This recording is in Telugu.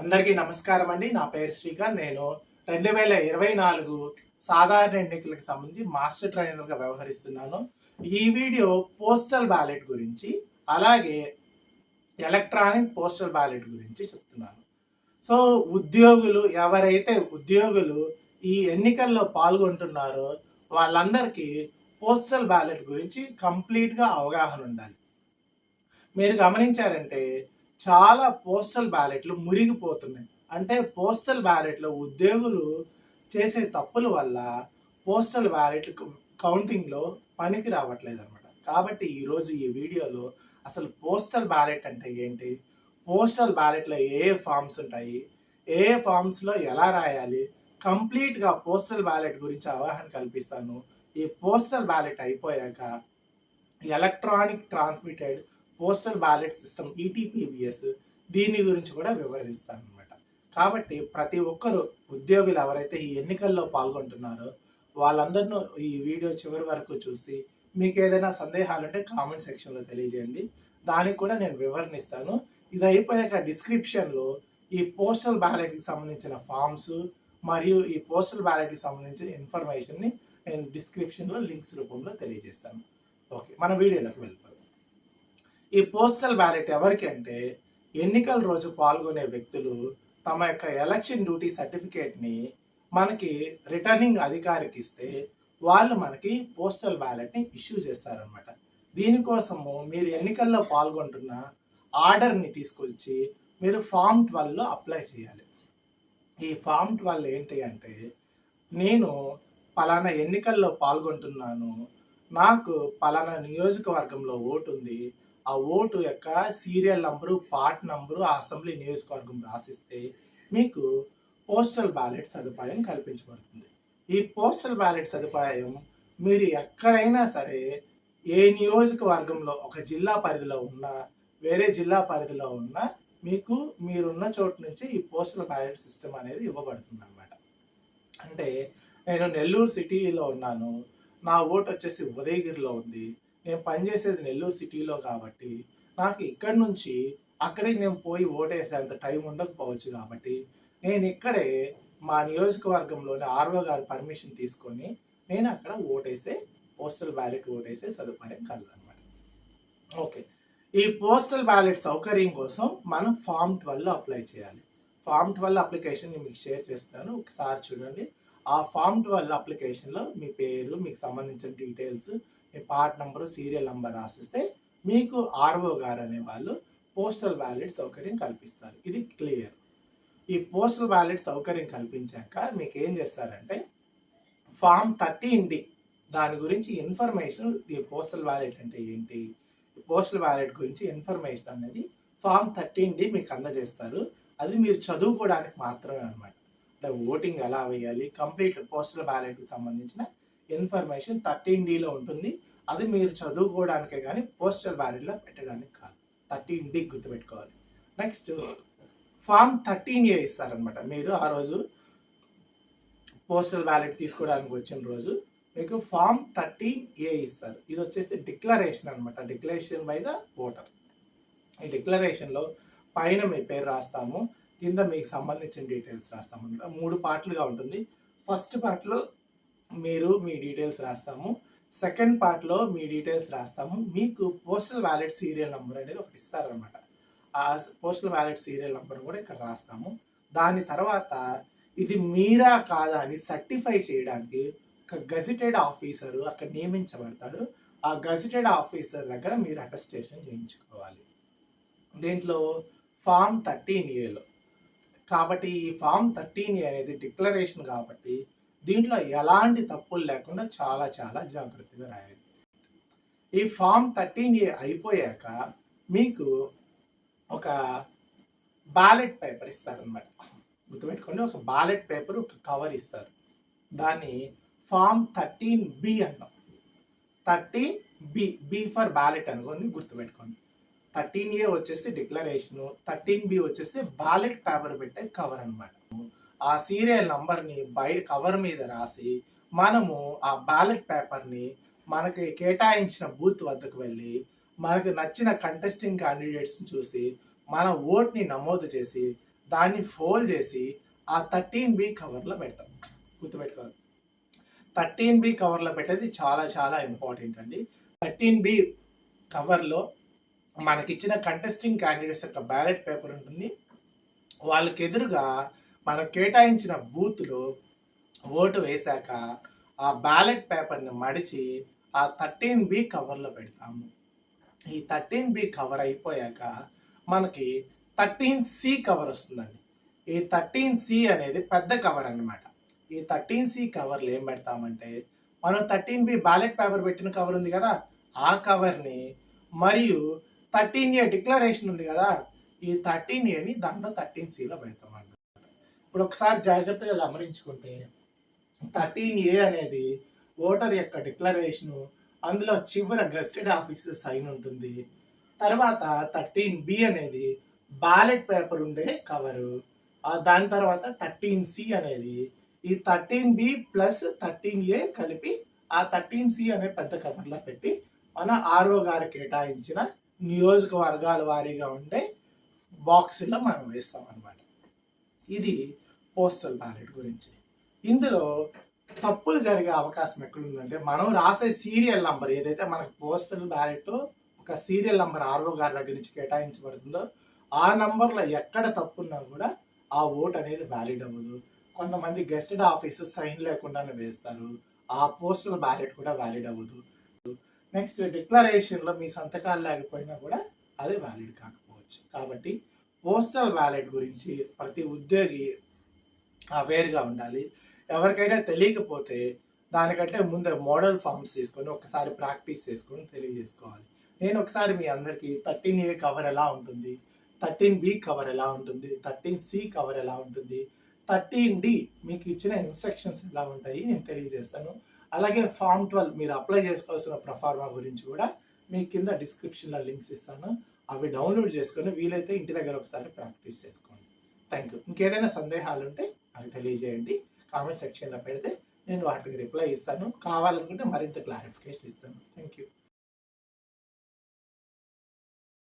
అందరికీ నమస్కారం అండి. నా పేరు శ్రీకాంత్. నేను రెండు వేల ఇరవై నాలుగు సాధారణ ఎన్నికలకు సంబంధించి మాస్టర్ ట్రైనర్గా వ్యవహరిస్తున్నాను. ఈ వీడియో పోస్టల్ బ్యాలెట్ గురించి అలాగే ఎలక్ట్రానిక్ పోస్టల్ బ్యాలెట్ గురించి చెప్తున్నాను. సో ఉద్యోగులు ఎవరైతే ఉద్యోగులు ఈ ఎన్నికల్లో పాల్గొంటున్నారో వాళ్ళందరికీ పోస్టల్ బ్యాలెట్ గురించి కంప్లీట్గా అవగాహన ఉండాలి. మీరు గమనించారంటే చాలా పోస్టల్ బ్యాలెట్లు మురిగిపోతున్నాయి. అంటే పోస్టల్ బ్యాలెట్లో ఉద్యోగులు చేసే తప్పుల వల్ల పోస్టల్ బ్యాలెట్ కౌంటింగ్లో పనికి రావట్లేదు అనమాట కాబట్టి ఈరోజు ఈ వీడియోలో అసలు పోస్టల్ బ్యాలెట్ అంటే ఏంటి? పోస్టల్ బ్యాలెట్లో ఏ ఏ ఫామ్స్ ఉంటాయి? ఏ ఏ ఫామ్స్లో ఎలా రాయాలి? కంప్లీట్గా పోస్టల్ బ్యాలెట్ గురించి అవగాహన కల్పిస్తాను. ఈ పోస్టల్ బ్యాలెట్ అయిపోయాక electronic transmitted postal ballot system ETPBS దీని గురించి కూడా వివరిస్తాను అనమాట కాబట్టి ప్రతి ఒక్కరు ఉద్యోగులు ఎవరైతే ఈ ఎన్నికల్లో పాల్గొంటున్నారో వాళ్ళందరినూ ఈ వీడియో చివరి వరకు చూసి మీకు ఏదైనా సందేహాలు ఉంటే కామెంట్ సెక్షన్లో తెలియజేయండి. దానికి కూడా నేను వివరణిస్తాను. ఇది అయిపోయాక డిస్క్రిప్షన్లో ఈ పోస్టల్ బ్యాలెట్కి సంబంధించిన ఫామ్స్ మరియు ఈ పోస్టల్ బ్యాలెట్కి సంబంధించిన ఇన్ఫర్మేషన్ని నేను డిస్క్రిప్షన్లో లింక్స్ రూపంలో తెలియజేస్తాను. ఓకే మన వీడియోలోకి వెళ్ళిపోదాం ఈ పోస్టల్ బ్యాలెట్ ఎవరికి అంటే ఎన్నికల రోజు పాల్గొనే వ్యక్తులు తమ యొక్క ఎలక్షన్ డ్యూటీ సర్టిఫికేట్ని మనకి రిటర్నింగ్ అధికారికి ఇస్తే వాళ్ళు మనకి పోస్టల్ బ్యాలెట్ని ఇష్యూ చేస్తారనమాట దీనికోసము మీరు ఎన్నికల్లో పాల్గొంటున్న ఆర్డర్ని తీసుకొచ్చి మీరు ఫామ్ ట్వెల్వ్లో అప్లై చేయాలి. ఈ ఫామ్ ట్వెల్వ్ ఏంటి అంటే నేను పలానా ఎన్నికల్లో పాల్గొంటున్నాను నాకు పలానా నియోజకవర్గంలో ఓటు ఉంది ఆ ఓటు యొక్క సీరియల్ నంబరు పార్ట్ నంబరు ఆ అసెంబ్లీ నియోజకవర్గం రాసిస్తే మీకు పోస్టల్ బ్యాలెట్ సదుపాయం కల్పించబడుతుంది. ఈ పోస్టల్ బ్యాలెట్ సదుపాయం మీరు ఎక్కడైనా సరే ఏ నియోజకవర్గంలో ఒక జిల్లా పరిధిలో ఉన్నా వేరే జిల్లా పరిధిలో ఉన్నా మీకు మీరున్న చోటు నుంచి ఈ పోస్టల్ బ్యాలెట్ సిస్టమ్ అనేది ఇవ్వబడుతుంది అనమాట అంటే నేను నెల్లూరు సిటీలో ఉన్నాను నా ఓటు వచ్చేసి ఉదయగిరిలో ఉంది నేను పనిచేసేది నెల్లూరు సిటీలో కాబట్టి నాకు ఇక్కడి నుంచి అక్కడికి నేను పోయి ఓటేసేంత టైం ఉండకపోవచ్చు కాబట్టి నేను ఇక్కడే మా నియోజకవర్గంలోని ఆర్ఓ గారి పర్మిషన్ తీసుకొని నేను అక్కడ ఓటేసే పోస్టల్ బ్యాలెట్ ఓటేసే సదుపాయం కలదనమాట ఓకే. ఈ పోస్టల్ బ్యాలెట్ సౌకర్యం కోసం మనం ఫామ్ ట్వెల్వ్ అప్లై చేయాలి. ఫామ్ ట్వెల్వ్ అప్లికేషన్ మీకు షేర్ చేస్తాను. ఒకసారి చూడండి. ఆ ఫామ్ ట్వెల్వ్ అప్లికేషన్లో మీ పేరు మీకు సంబంధించిన డీటెయిల్స్ మీ పార్ట్ నెంబరు సీరియల్ నెంబర్ రాసిస్తే మీకు ఆర్ఓ గారు అనే వాళ్ళు పోస్టల్ బ్యాలెట్ సౌకర్యం కల్పిస్తారు. ఇది క్లియర్ ఈ పోస్టల్ బ్యాలెట్ సౌకర్యం కల్పించాక మీకు ఏం చేస్తారంటే ఫామ్ థర్టీన్ డి దాని గురించి ఇన్ఫర్మేషన్ ఈ పోస్టల్ బ్యాలెట్ అంటే ఏంటి? పోస్టల్ బ్యాలెట్ గురించి ఇన్ఫర్మేషన్ అనేది ఫామ్ థర్టీన్ డి మీకు అందజేస్తారు. అది మీరు చదువుకోవడానికి మాత్రమే అనమాట అంటే ఓటింగ్ ఎలా వేయాలి? కంప్లీట్ పోస్టల్ బ్యాలెట్కి సంబంధించిన ఇన్ఫర్మేషన్ థర్టీన్ డీలో ఉంటుంది. అది మీరు చదువుకోవడానికే కానీ పోస్టల్ బ్యారెట్లో పెట్టడానికి కాదు. థర్టీన్ డి గుర్తుపెట్టుకోవాలి. నెక్స్ట్ ఫామ్ థర్టీన్ ఏ ఇస్తారనమాట. మీరు ఆ రోజు పోస్టల్ బ్యాలెట్ తీసుకోవడానికి వచ్చిన రోజు మీకు ఫామ్ థర్టీన్ ఏ ఇస్తారు. ఇది వచ్చేసి డిక్లరేషన్ అనమాట. Declaration by the voter. ఈ డిక్లరేషన్లో పైన మీ పేరు రాస్తాము. కింద మీకు సంబంధించిన డీటెయిల్స్ రాస్తాము అనమాట మూడు పార్ట్లుగా ఉంటుంది. ఫస్ట్ పార్ట్లో మీరు మీ డీటెయిల్స్ రాస్తాము. సెకండ్ పార్ట్లో మీ డీటెయిల్స్ రాస్తాము. మీకు పోస్టల్ వ్యాలెట్ సీరియల్ నెంబర్ అనేది ఒకటి ఇస్తారనమాట ఆ పోస్టల్ వ్యాలెట్ సీరియల్ నెంబర్ కూడా ఇక్కడ రాస్తాము. దాని తర్వాత ఇది మీరా కాదా అని సర్టిఫై చేయడానికి ఒక గజిటెడ్ ఆఫీసర్ అక్కడ నియమించబడతాడు. ఆ గజిటెడ్ ఆఫీసర్ దగ్గర మీరు అటెస్టేషన్ చేయించుకోవాలి. దీంట్లో ఫామ్ థర్టీన్ ఏలో కాబట్టి ఈ ఫామ్ థర్టీన్ ఏ అనేది డిక్లరేషన్ కాబట్టి దీంట్లో ఎలాంటి తప్పులు లేకుండా చాలా చాలా జాగ్రత్తగా రాయాలి. ఈ ఫామ్ థర్టీన్ ఏ అయిపోయాక మీకు ఒక బ్యాలెట్ పేపర్ ఇస్తారనమాట గుర్తుపెట్టుకోండి ఒక బ్యాలెట్ పేపర్ ఒక కవర్ ఇస్తారు. దాన్ని ఫామ్ థర్టీన్ బి అంటాం. Thirteen B B for ballot అనుకోండి గుర్తుపెట్టుకోండి. థర్టీన్ ఏ వచ్చేసి డిక్లరేషను థర్టీన్ బి వచ్చేసి బ్యాలెట్ పేపర్ పెట్టే కవర్ అనమాట ఆ సీరియల్ నంబర్ని బయట కవర్ మీద రాసి మనము ఆ బ్యాలెట్ పేపర్ని మనకి కేటాయించిన బూత్ వద్దకు వెళ్ళి మనకు నచ్చిన కంటెస్టింగ్ క్యాండిడేట్స్ని చూసి మన ఓట్ని నమోదు చేసి దాన్ని ఫోల్ చేసి ఆ థర్టీన్ బి కవర్లో పెడతాం. గుర్తుపెట్టుకోవాలి. థర్టీన్ బి కవర్లో పెట్టేది చాలా చాలా ఇంపార్టెంట్ అండి. థర్టీన్ బి కవర్లో మనకిచ్చిన కంటెస్టింగ్ క్యాండిడేట్స్ యొక్క బ్యాలెట్ పేపర్ ఉంటుంది. వాళ్ళకి ఎదురుగా మనం కేటాయించిన బూత్లో ఓటు వేశాక ఆ బ్యాలెట్ పేపర్ని మడిచి ఆ థర్టీన్ బి కవర్లో పెడతాము. ఈ థర్టీన్ బి కవర్ అయిపోయాక మనకి థర్టీన్ సి కవర్ వస్తుందండి. ఈ థర్టీన్ సి అనేది పెద్ద కవర్ అన్నమాట. ఈ థర్టీన్ సి కవర్లో ఏం పెడతామంటే మనం థర్టీన్ బి బ్యాలెట్ పేపర్ పెట్టిన కవర్ ఉంది కదా ఆ కవర్ని మరియు థర్టీన్ ఏ డిక్లరేషన్ ఉంది కదా ఈ థర్టీన్ ఏని దాంట్లో థర్టీన్ సిలో పెడతాం ఇప్పుడు ఒకసారి జాగ్రత్తగా గమనించుకుంటే థర్టీన్ ఏ అనేది ఓటర్ యొక్క డిక్లరేషను అందులో చివర గస్టెడ్ ఆఫీసర్ సైన్ ఉంటుంది. తర్వాత థర్టీన్ బి అనేది బ్యాలెట్ పేపర్ ఉండే కవరు. దాని తర్వాత థర్టీన్ సి అనేది ఈ thirteen B plus thirteen A కలిపి ఆ థర్టీన్ సి అనే పెద్ద కవర్లో పెట్టి మన ఆర్ఓ గారు కేటాయించిన నియోజకవర్గాల వారీగా ఉండే బాక్సుల్లో మనం వేస్తాం ఇది పోస్టల్ బ్యాలెట్ గురించి. ఇందులో తప్పులు జరిగే అవకాశం ఎక్కడుందంటే మనం రాసే సీరియల్ నంబర్ ఏదైతే మనకు పోస్టల్ బ్యాలెట్ ఒక సీరియల్ నంబర్ ఆర్ఓ గారి దగ్గర నుంచి కేటాయించబడుతుందో ఆ నంబర్లో ఎక్కడ తప్పున్నా కూడా ఆ ఓట్ అనేది వ్యాలిడ్ అవ్వదు. కొంతమంది గెస్టెడ్ ఆఫీస్ సైన్ లేకుండానే వేస్తారు. ఆ పోస్టల్ బ్యాలెట్ కూడా వ్యాలిడ్ అవ్వదు. నెక్స్ట్ డిక్లరేషన్లో మీ సంతకాలు లేకపోయినా కూడా అది వ్యాలిడ్ కాకపోవచ్చు. కాబట్టి పోస్టల్ బ్యాలెట్ గురించి ప్రతి ఉద్యోగి అవేర్గా ఉండాలి. ఎవరికైనా తెలియకపోతే దానికంటే ముందు మోడల్ ఫామ్స్ తీసుకొని ఒకసారి ప్రాక్టీస్ చేసుకొని తెలియజేసుకోవాలి. నేను ఒకసారి మీ అందరికీ థర్టీన్ ఏ కవర్ ఎలా ఉంటుంది థర్టీన్ బి కవర్ ఎలా ఉంటుంది థర్టీన్ సి కవర్ ఎలా ఉంటుంది థర్టీన్ డి మీకు ఇచ్చిన ఇన్స్ట్రక్షన్స్ ఎలా ఉంటాయి నేను తెలియజేస్తాను. అలాగే ఫామ్ ట్వెల్వ్ మీరు అప్లై చేసుకోవాల్సిన ప్రఫార్మా గురించి కూడా మీ కింద డిస్క్రిప్షన్లో లింక్స్ ఇస్తాను. అవి డౌన్లోడ్ చేసుకొని వీలైతే ఇంటి దగ్గర ఒకసారి ప్రాక్టీస్ చేసుకోండి. థ్యాంక్ యూ ఇంకేదైనా సందేహాలు ఉంటే నాకు తెలియజేయండి. కామెంట్ సెక్షన్లో పెడితే నేను వాటికి రిప్లై ఇస్తాను. కావాలనుకుంటే మరింత క్లారిఫికేషన్ ఇస్తాను. Thank you